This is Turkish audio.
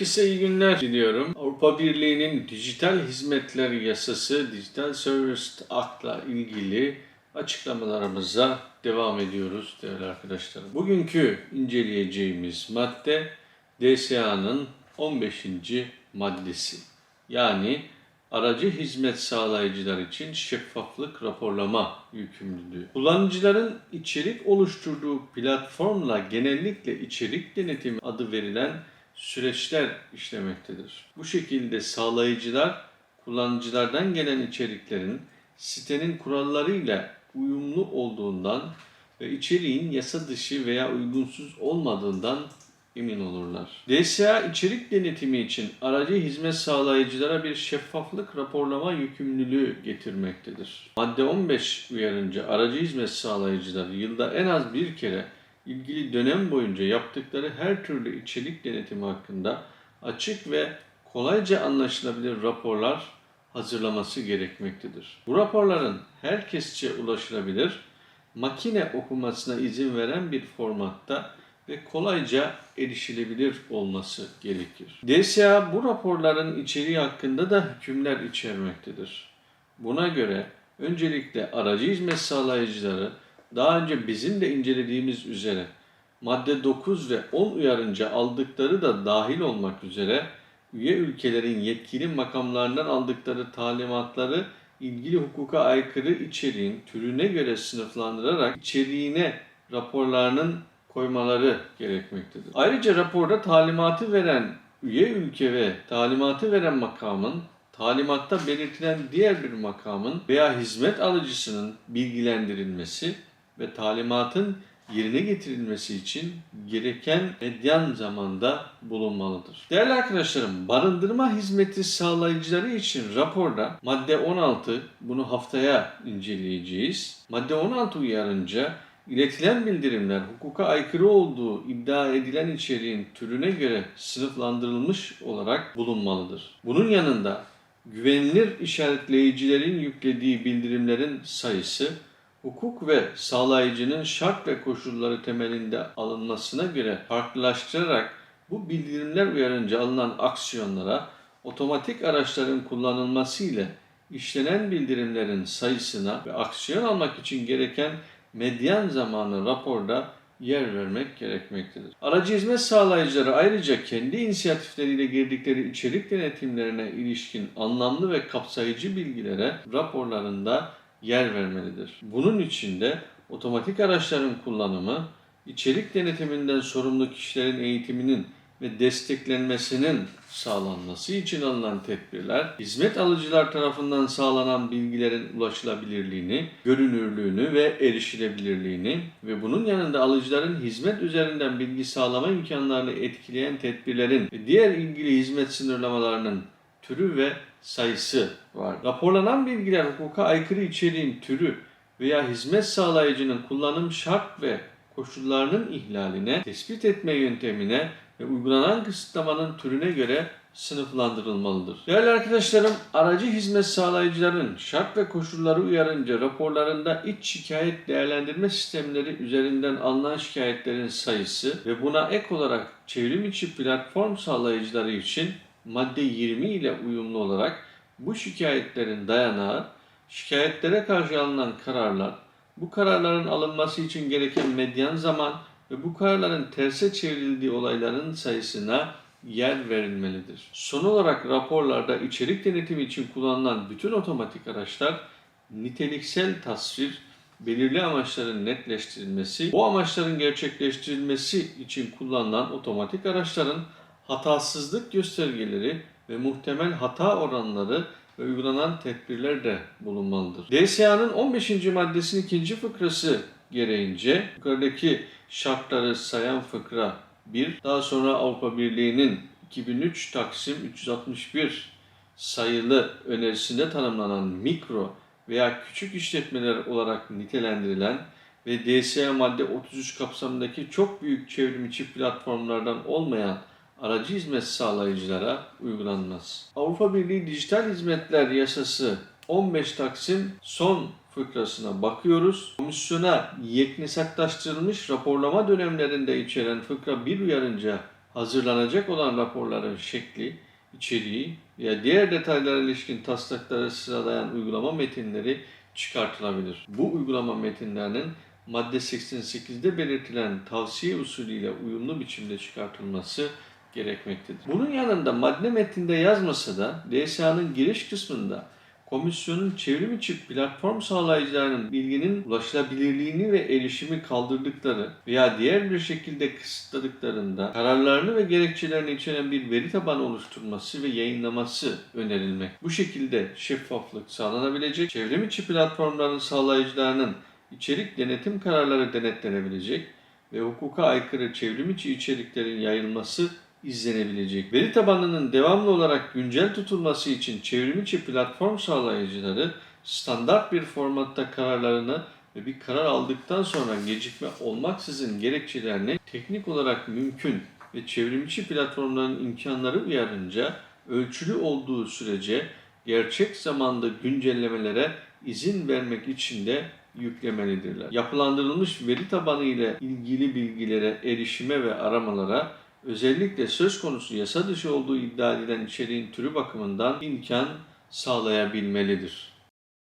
Herkese iyi günler diliyorum. Avrupa Birliği'nin Dijital Hizmetler Yasası, Digital Service Act'la ilgili açıklamalarımıza devam ediyoruz değerli arkadaşlarım. Bugünkü inceleyeceğimiz madde DSA'nın 15. maddesi. Yani aracı hizmet sağlayıcılar için şeffaflık raporlama yükümlülüğü. Kullanıcıların içerik oluşturduğu platformla genellikle içerik denetimi adı verilen süreçler işlemektedir. Bu şekilde sağlayıcılar kullanıcılardan gelen içeriklerin sitenin kurallarıyla uyumlu olduğundan ve içeriğin yasa dışı veya uygunsuz olmadığından emin olurlar. DSA içerik denetimi için aracı hizmet sağlayıcılara bir şeffaflık raporlama yükümlülüğü getirmektedir. Madde 15 uyarınca aracı hizmet sağlayıcıları yılda en az bir kere ilgili dönem boyunca yaptıkları her türlü içerik denetimi hakkında açık ve kolayca anlaşılabilir raporlar hazırlaması gerekmektedir. Bu raporların herkesçe ulaşılabilir, makine okumasına izin veren bir formatta ve kolayca erişilebilir olması gerekir. DSA bu raporların içeriği hakkında da hükümler içermektedir. Buna göre öncelikle aracı hizmet sağlayıcıları daha önce bizim de incelediğimiz üzere madde 9 ve 10 uyarınca aldıkları da dahil olmak üzere üye ülkelerin yetkili makamlarından aldıkları talimatları ilgili hukuka aykırı içeriğin türüne göre sınıflandırarak içeriğine raporlarının koymaları gerekmektedir. Ayrıca raporda talimatı veren üye ülke ve talimatı veren makamın talimatta belirtilen diğer bir makamın veya hizmet alıcısının bilgilendirilmesi ve talimatın yerine getirilmesi için gereken medyan zamanda bulunmalıdır. Değerli arkadaşlarım, barındırma hizmeti sağlayıcıları için raporda madde 16, bunu haftaya inceleyeceğiz. Madde 16 uyarınca iletilen bildirimler hukuka aykırı olduğu iddia edilen içeriğin türüne göre sınıflandırılmış olarak bulunmalıdır. Bunun yanında güvenilir işaretleyicilerin yüklediği bildirimlerin sayısı hukuk ve sağlayıcının şart ve koşulları temelinde alınmasına göre farklılaştırarak bu bildirimler uyarınca alınan aksiyonlara otomatik araçların kullanılması ile işlenen bildirimlerin sayısına ve aksiyon almak için gereken medyan zamanı raporda yer vermek gerekmektedir. Aracı hizmet sağlayıcıları ayrıca kendi inisiyatifleriyle girdikleri içerik denetimlerine ilişkin anlamlı ve kapsayıcı bilgilere raporlarında yer vermelidir. Bunun için de otomatik araçların kullanımı, içerik denetiminden sorumlu kişilerin eğitiminin ve desteklenmesinin sağlanması için alınan tedbirler, hizmet alıcılar tarafından sağlanan bilgilerin ulaşılabilirliğini, görünürlüğünü ve erişilebilirliğini ve bunun yanında alıcıların hizmet üzerinden bilgi sağlama imkanlarını etkileyen tedbirlerin ve diğer ilgili hizmet sınırlamalarının türü ve sayısı var. Raporlanan bilgiler hukuka aykırı içeriğin türü veya hizmet sağlayıcının kullanım şart ve koşullarının ihlaline, tespit etme yöntemine ve uygulanan kısıtlamanın türüne göre sınıflandırılmalıdır. Değerli arkadaşlarım, aracı hizmet sağlayıcıların şart ve koşulları uyarınca raporlarında iç şikayet değerlendirme sistemleri üzerinden alınan şikayetlerin sayısı ve buna ek olarak çevrim içi platform sağlayıcıları için madde 20 ile uyumlu olarak bu şikayetlerin dayanağı, şikayetlere karşı alınan kararlar, bu kararların alınması için gereken medyan zaman ve bu kararların terse çevrildiği olayların sayısına yer verilmelidir. Son olarak raporlarda içerik denetimi için kullanılan bütün otomatik araçlar niteliksel tasvir, belirli amaçların netleştirilmesi, bu amaçların gerçekleştirilmesi için kullanılan otomatik araçların hatasızlık göstergeleri ve muhtemel hata oranları ve uygulanan tedbirler de bulunmalıdır. DSA'nın 15. maddesinin ikinci fıkrası gereğince yukarıdaki şartları sayan fıkra 1, daha sonra Avrupa Birliği'nin 2003 Taksim 361 sayılı önerisinde tanımlanan mikro veya küçük işletmeler olarak nitelendirilen ve DSA madde 33 kapsamındaki çok büyük çevrim içi platformlardan olmayan aracı hizmet sağlayıcılara uygulanmaz. Avrupa Birliği Dijital Hizmetler Yasası 15 Taksim son fıkrasına bakıyoruz. Komisyona yeknesaklaştırılmış raporlama dönemlerinde içeren fıkra 1 uyarınca hazırlanacak olan raporların şekli, içeriği veya diğer detaylara ilişkin taslakları sıralayan uygulama metinleri çıkartılabilir. Bu uygulama metinlerinin madde 88'de belirtilen tavsiye usulüyle uyumlu biçimde çıkartılması gerekmektedir. Bunun yanında madde metninde yazmasa da DSA'nın giriş kısmında komisyonun çevrim içi platform sağlayıcılarının bilginin ulaşılabilirliğini ve erişimi kaldırdıkları veya diğer bir şekilde kısıtladıklarında kararlarını ve gerekçelerini içeren bir veri tabanı oluşturması ve yayınlaması önerilmek. Bu şekilde şeffaflık sağlanabilecek, çevrim içi platformların sağlayıcılarının içerik denetim kararları denetlenebilecek ve hukuka aykırı çevrim içi içeriklerin yayılması izlenebilecek. Veri tabanının devamlı olarak güncel tutulması için çevrim içi platform sağlayıcıları standart bir formatta kararlarını ve bir karar aldıktan sonra gecikme olmaksızın gerekçelerini teknik olarak mümkün ve çevrimiçi platformların imkanları uyarınca ölçülü olduğu sürece gerçek zamanda güncellemelere izin vermek için de yüklemelidirler. Yapılandırılmış veri tabanı ile ilgili bilgilere, erişime ve aramalara özellikle söz konusu yasa dışı olduğu iddia edilen içeriğin türü bakımından imkan sağlayabilmelidir.